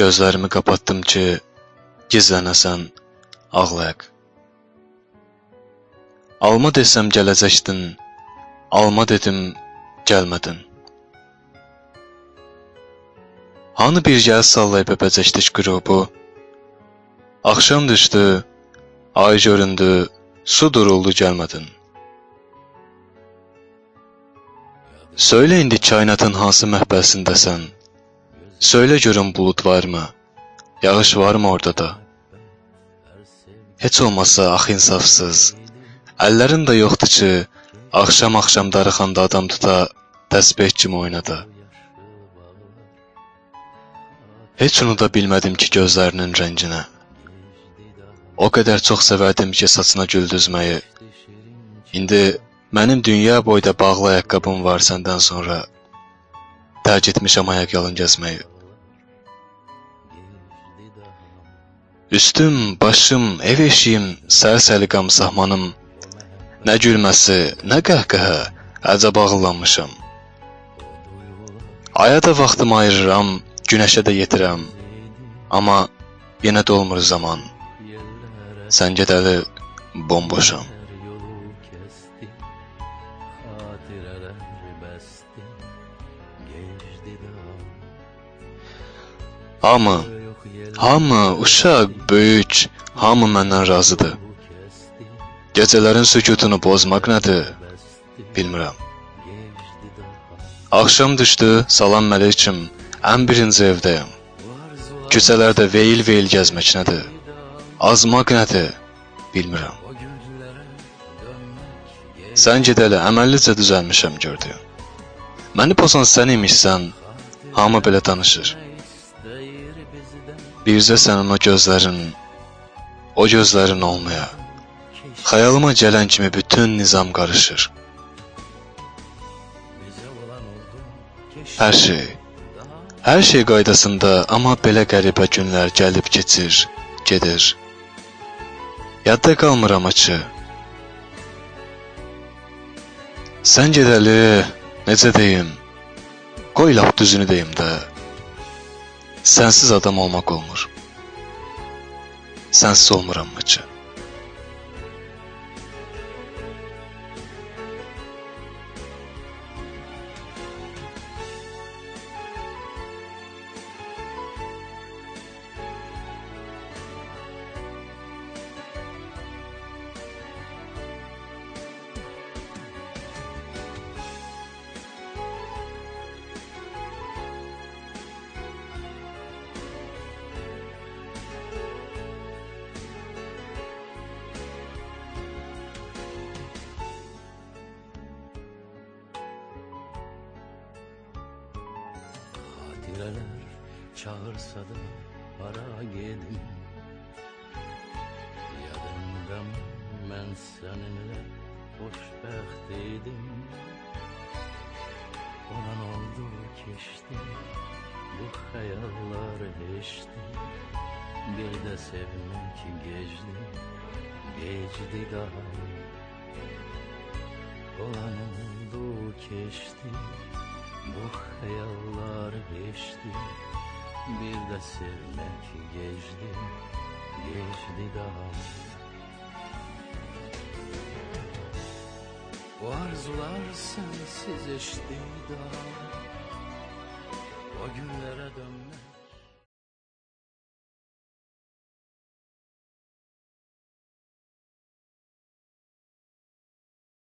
Gözlərimi qapattım ki, gizlənəsən, ağlayaq. Alma desəm gələcəkdin, alma dedim, gəlmədin. Hani bir gəl sallayıb öpəcəkdik qürubu? Axşam düşdü, ay göründü, su duruldu gəlmədin. Söylə indi kainatın hansı məhbəsindəsən? Söylə görüm bulud varmı? Yağış varmı orada da? Heç olmasa ax insafsız. Əllərin də yoxdur ki, axşam-axşam darıxanda adam tuta, təsbeh kimi oynada. Heç unuda bilmədim ki gözlərinin rənginə. O qədər çox sevərdim ki saçına gül düzməyi. İndi mənim dünya boyda bağlı ayaqqabım var səndən sonra. Tərk etmişəm ayaq yalın gəzməyi. Üstüm, başım, ev eşiyim, sərsəliqam sahmanım. Nə gülməsi, nə qəhqəhə, əcəb ağıllanmışam. Aya da vaxtımı ayırıram, günəşə də yetirəm. Amma yenə dolmur zaman. Sən gedəli bomboşam. Hamı, hamı, uşaq, böyük, hamı məndən razıdır. Gecələrin sükutunu pozmaq nədir? Bilmirəm. Axşam düşdü, salam əleyküm. Ən birinci evdəyəm. Küçələrdə veyil-veyil gəzmək nədir? Azmaq nədir? Bilmirəm. Sən gedəli əməllicə düzəlmişəm gördüyüm. Məni pozan sən imişsən, hamı belə danışır. Bircə sənin o gözlərin, o gözlərin olmaya. Xəyalıma gələn kimi bütün nizam qarışır. Hər şey, hər şey qaydasında, amma belə qəribə günlər gəlib keçir, gedir. Yadda qalmıram açı. Sən gedəli, Mezedeyim, koy laf düzünüdeyim de. Sensiz adam olmak olmur. Sensiz olmuram maçı. Hatireler çağırsa da para gelin Yadımda mı ben seninle idim Olan oldu keçti bu xəyallar heçdi Bir də sevmək gecdi, gecdi daha. Olan oldu keçti bu hayallar geçti Bir de sevmek geçti Geçti daha. Bu arzular sensiz eşti daha. O günlere dönmek